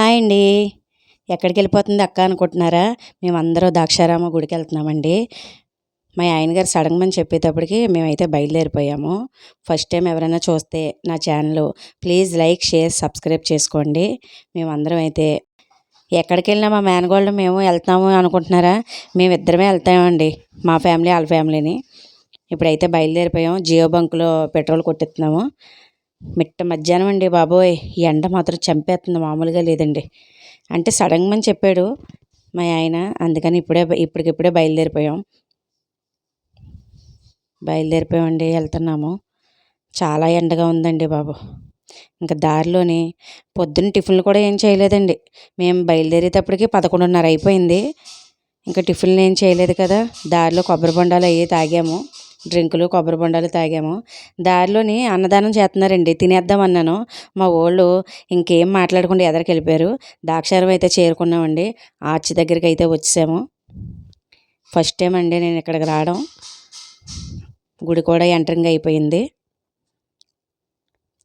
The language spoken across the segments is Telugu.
హాయ్ అండి. ఎక్కడికి వెళ్ళిపోతుంది అక్క అనుకుంటున్నారా? మేమందరూ ద్రాక్షారామ గుడికి వెళ్తున్నామండి. మా ఆయన గారు సడన్మని చెప్పేటప్పటికి మేమైతే బయలుదేరిపోయాము. ఫస్ట్ టైం ఎవరైనా చూస్తే నా channel please like share subscribe చేసుకోండి. మేమందరం అయితే ఎక్కడికి వెళ్ళినా మా మేనగోళ్ళు మేము వెళ్తాము అనుకుంటున్నారా? మేము ఇద్దరమే వెళ్తామండి మా ఫ్యామిలీ వాళ్ళ ఫ్యామిలీని. ఇప్పుడైతే బయలుదేరిపోయాం జియో బంకులో పెట్రోల్ కొట్టిస్తున్నాము. మిట్ట మధ్యాహ్నం అండి బాబోయ్. ఈ ఎండ మాత్రం చంపేస్తుంది మామూలుగా లేదండి. అంటే సడన్గా అని చెప్పాడు మా ఆయన. అందుకని ఇప్పుడే ఇప్పటికిప్పుడే బయలుదేరిపోయాం. బయలుదేరిపోయామండి వెళ్తున్నాము. చాలా ఎండగా ఉందండి బాబు. ఇంకా దారిలోని పొద్దున్న టిఫిన్లు కూడా ఏం చేయలేదండి. మేము బయలుదేరేటప్పటికి పదకొండున్నర అయిపోయింది. ఇంకా టిఫిన్లు ఏం చేయలేదు కదా. దారిలో కొబ్బరి బొండాలు అవి తాగాము. డ్రింకులు కొబ్బరి బొండాలు తాగాము. దారిలోని అన్నదానం చేస్తున్నారండి. తినేద్దాం అన్నాను. మా వాళ్ళు ఇంకేం మాట్లాడకుండా ఎదరికి వెళ్ళిపోయారు. దాక్షారం అయితే చేరుకున్నామండి. ఆర్చి దగ్గరికి అయితే వచ్చాము ఫస్ట్ టైం అండి నేను ఇక్కడికి రావడం. గుడి కూడా ఎంటరింగ్ అయిపోయింది.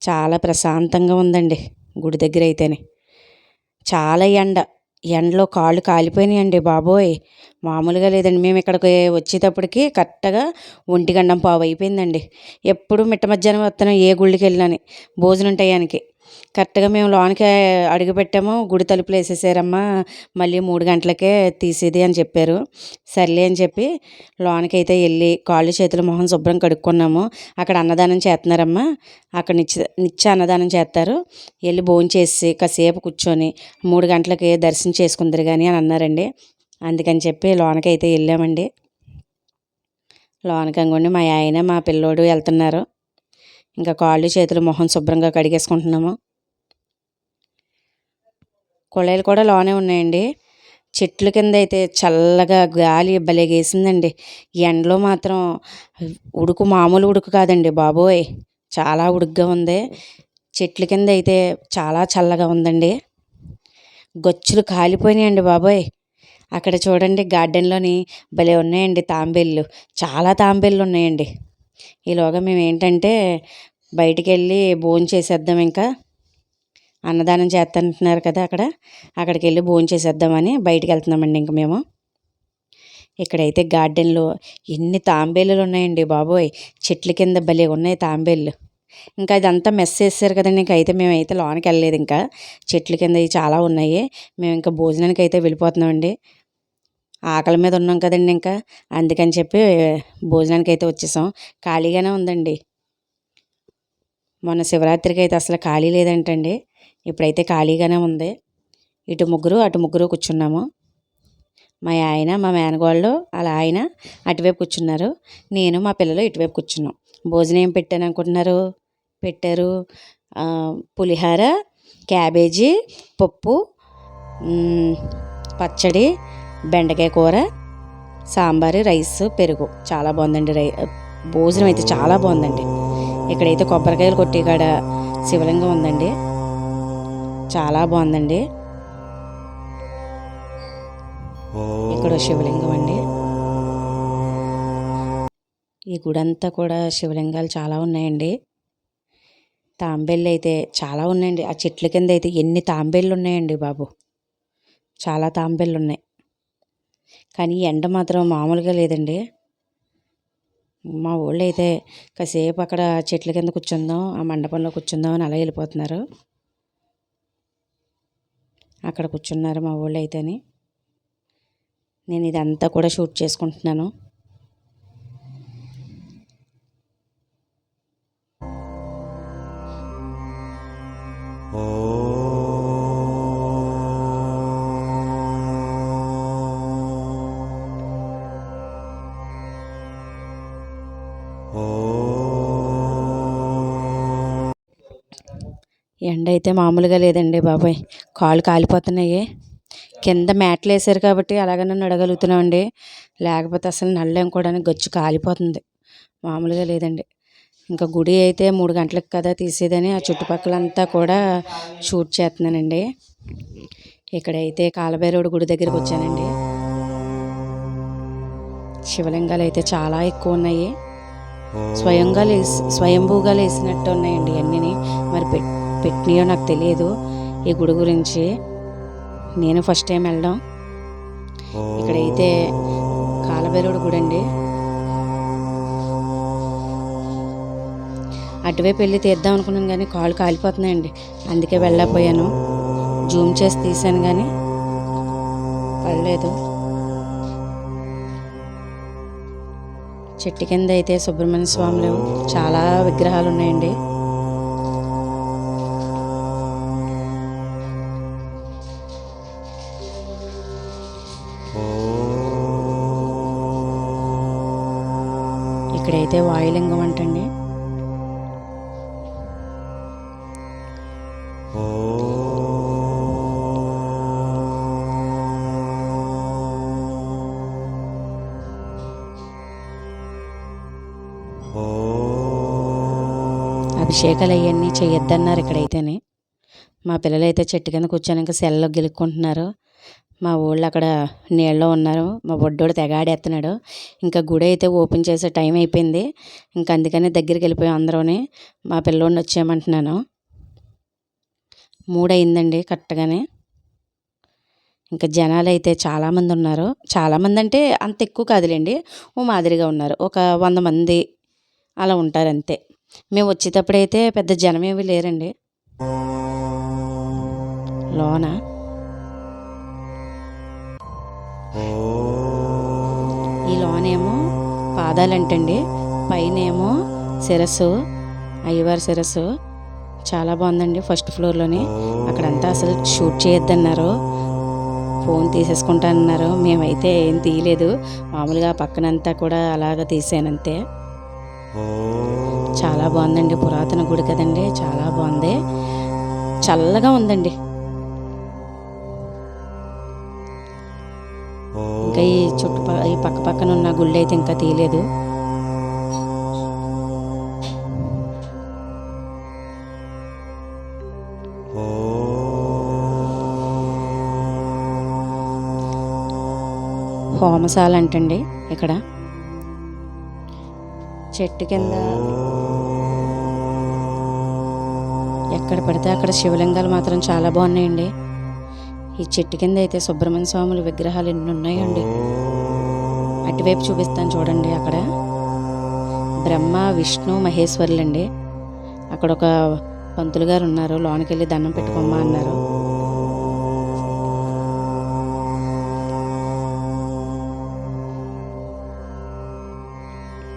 చాలా ప్రశాంతంగా ఉందండి గుడి దగ్గర అయితేనే. చాలా ఎండ. ఎండలో కాళ్ళు కాలిపోయినాయండి బాబోయ్. మామూలుగా లేదండి. మేము ఇక్కడికి వచ్చేటప్పటికి కరెక్ట్గా ఒంటి పావు అయిపోయిందండి ఎప్పుడు మిట్ట మధ్యాహ్నం వస్తున్నాం ఏ గుళ్ళకి వెళ్ళినని భోజనం టయానికి. కరెక్ట్గా మేము లోనికి అడుగు పెట్టాము. గుడి తలుపులు వేసేసారమ్మా. మళ్ళీ మూడు గంటలకే తీసేది అని చెప్పారు. సర్లే అని చెప్పి లోనికి అయితే వెళ్ళి కాళ్ళు చేతులు మొహం శుభ్రం కడుక్కున్నాము. అక్కడ అన్నదానం చేస్తున్నారమ్మా. అక్కడ నిత్య నిత్య అన్నదానం చేస్తారు. వెళ్ళి భోజనం చేసి కాసేపు కూర్చొని మూడు గంటలకి దర్శనం చేసుకుందరు కానీ అని అన్నారండి. అందుకని చెప్పి లోనకి అయితే వెళ్ళామండి. లోనకి అంగండి మా ఆయన మా పిల్లోడు వెళ్తున్నారు. ఇంకా కాళ్ళు చేతులు మొహం శుభ్రంగా కడిగేసుకుంటున్నాము. కుళాయిలు కూడా లోనే ఉన్నాయండి. చెట్ల కింద అయితే చల్లగా గాలి బలేగేసిందండి ఎండలో మాత్రం ఉడుకు మామూలు ఉడుకు కాదండి బాబోయ్. చాలా ఉడుకుగా ఉంది. చెట్ల కింద అయితే చాలా చల్లగా ఉందండి. గొచ్చులు కాలిపోయినాయండి బాబోయ్. అక్కడ చూడండి గార్డెన్లోని భలే ఉన్నాయండి తాంబేళ్ళు చాలా తాంబేళ్ళు ఉన్నాయండి. ఈలోగా మేము ఏంటంటే బయటికి వెళ్ళి భోజనం చేసేద్దాం ఇంకా. అన్నదానం చేస్తుంటున్నారు కదా అక్కడ. అక్కడికి వెళ్ళి భోజనం చేసేద్దామని బయటికి వెళ్తున్నామండి ఇంక మేము. ఇక్కడైతే గార్డెన్లో ఎన్ని తాంబేళ్ళు ఉన్నాయండి బాబోయ్. చెట్ల కింద భలే ఉన్నాయి తాంబేళ్ళు ఇంకా ఇదంతా మెస్ చేస్తారు కదండి ఇంక అయితే మేమైతే లోనికి వెళ్ళలేదు ఇంకా. చెట్ల కింద చాలా ఉన్నాయి. మేము ఇంకా భోజనానికి అయితే వెళ్ళిపోతున్నామండి. ఆకలి మీద ఉన్నాం కదండి ఇంకా. అందుకని చెప్పి భోజనానికి అయితే వచ్చేసాం. ఖాళీగానే ఉందండి. మొన్న శివరాత్రికి అయితే అసలు ఖాళీ లేదంటండి. ఇప్పుడైతే ఖాళీగానే ఉంది. ఇటు ముగ్గురు అటు ముగ్గురు కూర్చున్నాము. మా ఆయన మా మేనగోళ్ళు అలా ఆయన అటువైపు కూర్చున్నారు. నేను మా పిల్లలు ఇటువైపు కూర్చున్నాం. భోజనం ఏం పెట్టాను అనుకుంటున్నారు పెట్టారు పులిహార క్యాబేజీ పప్పు పచ్చడి బెండకాయ కూర సాంబారు రైస్ పెరుగు. చాలా బాగుందండి రై భోజనం అయితే చాలా బాగుందండి. ఇక్కడైతే కొబ్బరికాయలు కొట్టి కాడ శివలింగం ఉందండి. చాలా బాగుందండి. ఇక్కడ శివలింగం అండి. ఈ గుడంతా కూడా శివలింగాలు చాలా ఉన్నాయండి. తాంబేళ్ళు అయితే చాలా ఉన్నాయండి. ఆ చెట్ల కింద అయితే ఎన్ని తాంబేళ్ళు ఉన్నాయండి బాబు. చాలా తాంబేళ్ళు ఉన్నాయి కానీ ఎండ మాత్రం మామూలుగా లేదండి. మా ఊళ్ళో అయితే కాసేపు అక్కడ చెట్ల కింద కూర్చుందాం ఆ మండపంలో కూర్చుందాం అని అలా వెళ్ళిపోతున్నారు. అక్కడ కూర్చున్నారు మా ఊళ్ళో అయితేని నేను ఇదంతా కూడా షూట్ చేసుకుంటున్నాను. ఎండ అయితే మామూలుగా లేదండి బాబాయ్. కాళ్ళు కాలిపోతున్నాయి. కింద మ్యాట్లు వేసారు కాబట్టి అలాగనే నడగలుగుతున్నామండి లేకపోతే అసలు నల్లేం కూడా గచ్చు కాలిపోతుంది. మామూలుగా లేదండి. ఇంకా గుడి అయితే మూడు గంటలకు కదా తీసేదని ఆ చుట్టుపక్కలంతా కూడా షూట్ చేస్తున్నానండి. ఇక్కడైతే కాలభైరవుడు గుడి దగ్గరికి వచ్చానండి. శివలింగాలు అయితే చాలా ఎక్కువ ఉన్నాయి. స్వయంగా లేసి స్వయంభూగా లేసినట్టు ఉన్నాయండి అన్నీ మరి పెట్టి పెట్టినాయో నాకు తెలియదు. ఈ గుడి గురించి నేను ఫస్ట్ టైం వెళ్ళడం. ఇక్కడైతే కాలభైరవుడు గుడి అండి. అటువైపు వెళ్ళి తీద్దాం అనుకున్నాను కానీ కాళ్ళు కాలిపోతున్నాయండి. అందుకే వెళ్ళకపోయాను జూమ్ చేసి తీశాను కానీ పడలేదు చెట్టు కింద అయితే సుబ్రహ్మణ్య స్వాములు చాలా విగ్రహాలు ఉన్నాయండి. ఇక్కడైతే వాయులింగం అంటండి. అభిషేకాలు అవన్నీ చేయొద్దన్నారు ఇక్కడైతేనే. మా పిల్లలు అయితే చెట్టు కింద కూర్చొని ఇంకా సెల్లో గెలుక్కుంటున్నారు. మా ఊళ్ళో అక్కడ నీళ్ళలో ఉన్నారు. మా బొడ్డోడు తెగాడేస్తున్నాడు ఇంకా గుడి అయితే ఓపెన్ చేసే టైం అయిపోయింది. ఇంకా అందుకని దగ్గరికి వెళ్ళిపోయాం అందరూని. మా పిల్లోడిని వచ్చేయమంటున్నాను. మూడు అయిందండి కరెక్ట్గానే. ఇంకా జనాలు అయితే చాలామంది ఉన్నారు. చాలామంది అంటే అంత ఎక్కువ కాదులేండి. ఓ మాదిరిగా ఉన్నారు. ఒక వంద మంది అలా ఉంటారు అంతే. మేము వచ్చేటప్పుడైతే పెద్ద జనం ఏమీ లేరండి. లోనా? ఈ లోనేమో పాదాలంటండి. పైనేమో శిరస్సు అయ్యవారి శిరస్సు. చాలా బాగుందండి ఫస్ట్ ఫ్లోర్లోని. అక్కడంతా అసలు షూట్ చేయొద్దన్నారు. ఫోన్ తీసేసుకుంటానన్నారు. మేమైతే ఏం తీయలేదు. మామూలుగా పక్కనంతా కూడా అలాగ తీసానంతే. చాలా బాగుందండి. పురాతన గుడి కదండి. చాలా బాగుంది. చల్లగా ఉందండి. ఇంకా ఈ చుట్టుపక్క ఈ పక్క పక్కన ఉన్న గుళ్ళు అయితే ఇంకా తీయలేదు. హోమశాల అంటండి ఇక్కడ. చెట్టు కింద ఎక్కడ పడితే అక్కడ శివలింగాలు మాత్రం చాలా బాగున్నాయండి. ఈ చెట్టు కింద అయితే సుబ్రహ్మణ్య స్వాముల విగ్రహాలు ఎన్ని ఉన్నాయండి? అటువైపు చూపిస్తాను చూడండి అక్కడ. బ్రహ్మ విష్ణు మహేశ్వరులండి. అక్కడ ఒక పంతులు గారు ఉన్నారు. లోనికి వెళ్ళి దండం పెట్టుకోమ్మా అన్నారు.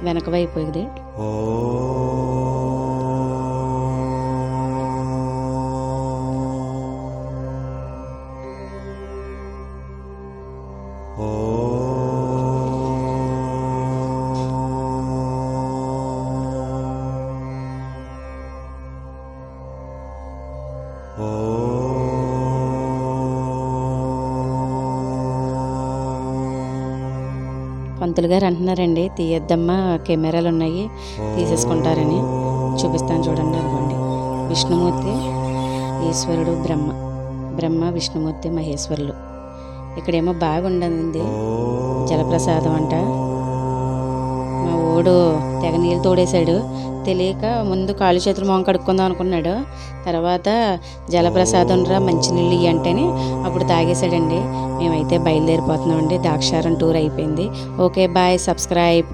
వెనక వైపు ఇది. పంతులు గారు అంటున్నారండి తీయద్దమ్మా కెమెరాలు ఉన్నాయి తీసేసుకుంటారని. చూపిస్తాను చూడండి అనుకోండి విష్ణుమూర్తి ఈశ్వరుడు బ్రహ్మ. బ్రహ్మ విష్ణుమూర్తి మహేశ్వరులు. ఇక్కడేమో బాగుండింది జలప్రసాదం అంట. మా ఓడు తెగ నీళ్ళు తోడేశాడు. తెలియక ముందు కాళ్ళు చేతులు మొహం కడుక్కుందాం అనుకున్నాడు. తర్వాత జలప్రసాదం రా మంచినీళ్ళు ఇవి అంటేనే అప్పుడు తాగేశాడండి. మేమైతే బయలుదేరిపోతున్నామండి. దాక్షారం టూర్ అయిపోయింది. Okay bye subscribe.